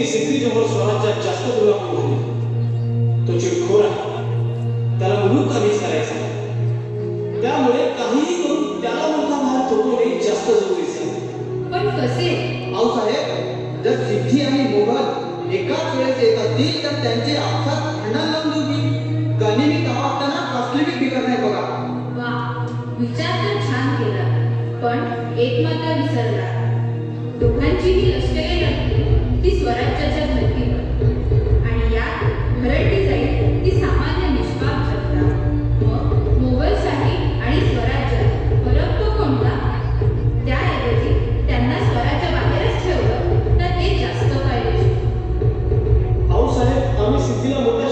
सिक्री सिक्री जवळ स्वराज्यात जास्त दुरापूर होते तो चिडखोर आहे त्याला मुलूक कमीच करायचा त्यामुळे काहीही करून त्याला मुलगा बाहेर ठोकवणे जास्त जरुरीचे पण कसे अहो साहेब जर सिद्धी आणि मोबाईल एकाच वेळेस येतात असतील तर त्यांचे आपसात भांडण लावून देऊ मी गणिमी तपासताना कसली बिघड नाही बघा विचार तर छान केला पण एक मात्र विसरला दोघांचीही लष्करे लागतील ती स्वराज्याच्या धर्तीवर आणि यात भरडली जाईल ती सामान्य निष्पाप जनता. मग मोगलशाही आणि स्वराज्य फरक तो कोणता? त्याऐवजी त्यांना स्वराज्य बाहेरच ठेवलं तर ते जास्त फायदेशीर. आऊसाहेब आम्ही सिद्धीला मोठ्या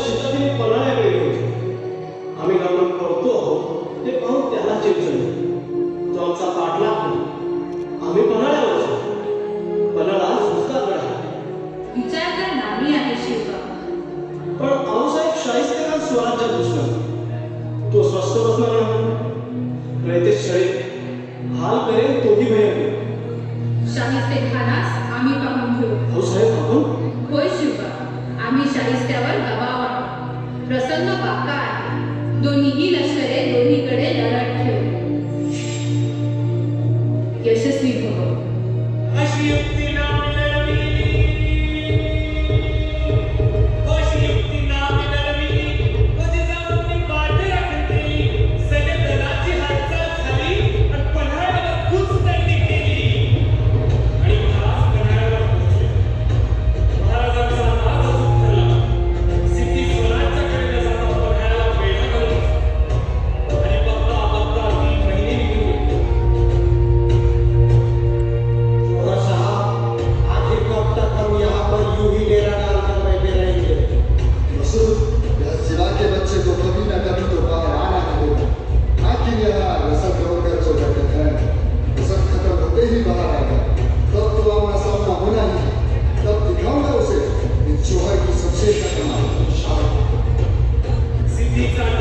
These are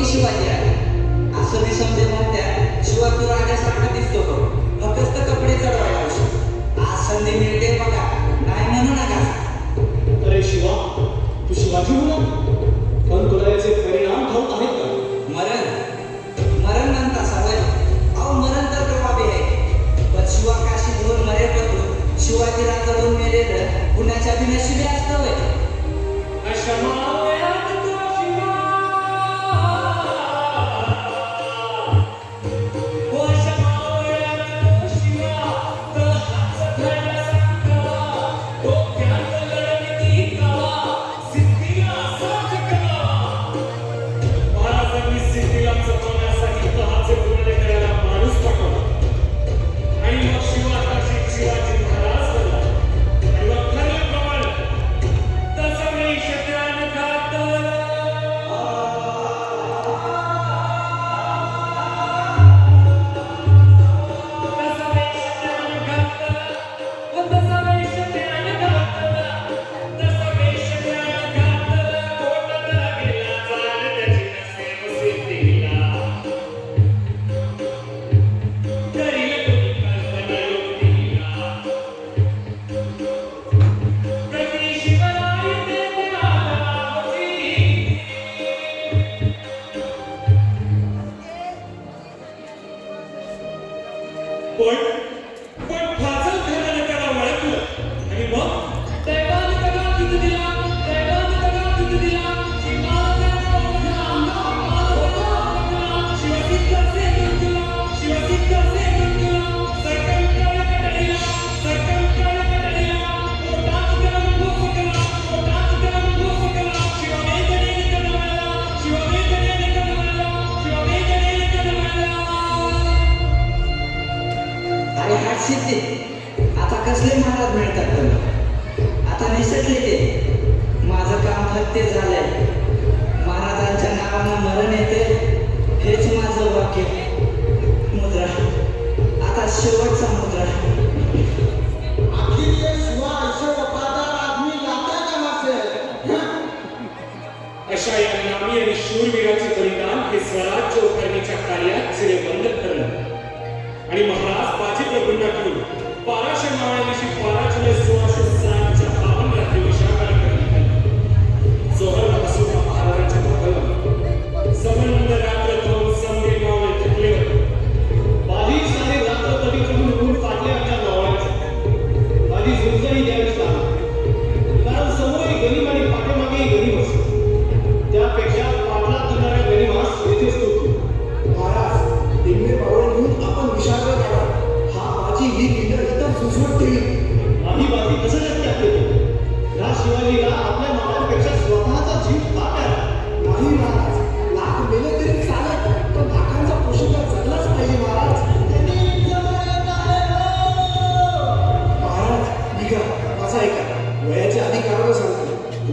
Assume something.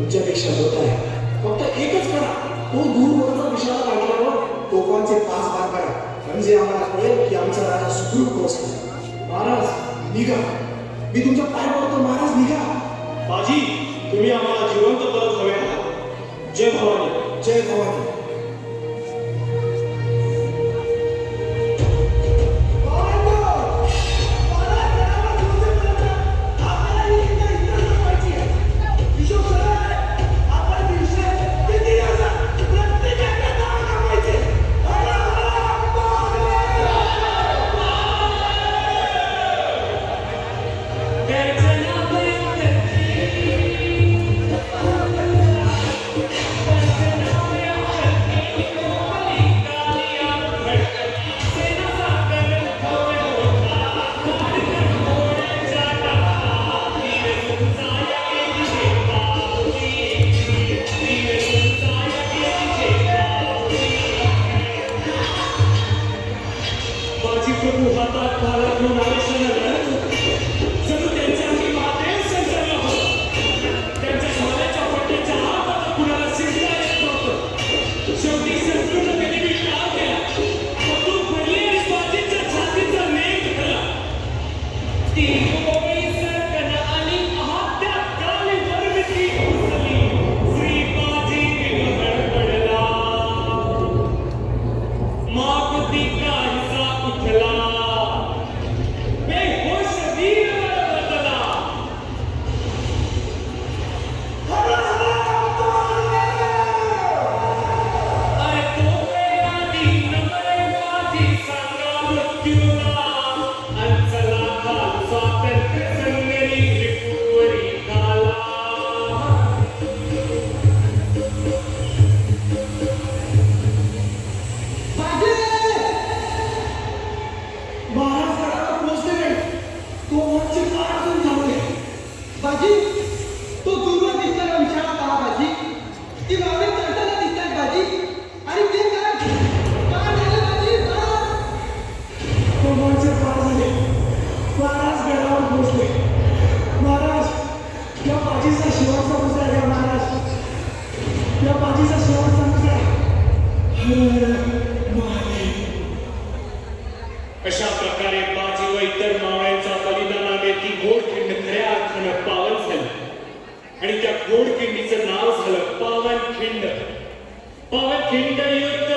तुमच्यापेक्षा मोठा आहे. फक्त एकच करा तो दूर कोणाचा विषयाला काढल्यावर कोकणचे पाच भाग करा म्हणजे आम्हाला कळेल की आमचा राजा सुदूर पोहोचला. महाराज निघा. मी तुमच्या पाय पडतो महाराज निघा. बाजी तुम्ही आम्हाला जिवंत परत हवे आहात. जय भवानी. जय Bhavani. Pode ir pro Curva da Fora. Santo. गोड खिंड खऱ्या अर्थानं पावन झाली. आणि त्या गोड खिंडीचं नाव झालं पावन खिंड. पावन खिंड युद्ध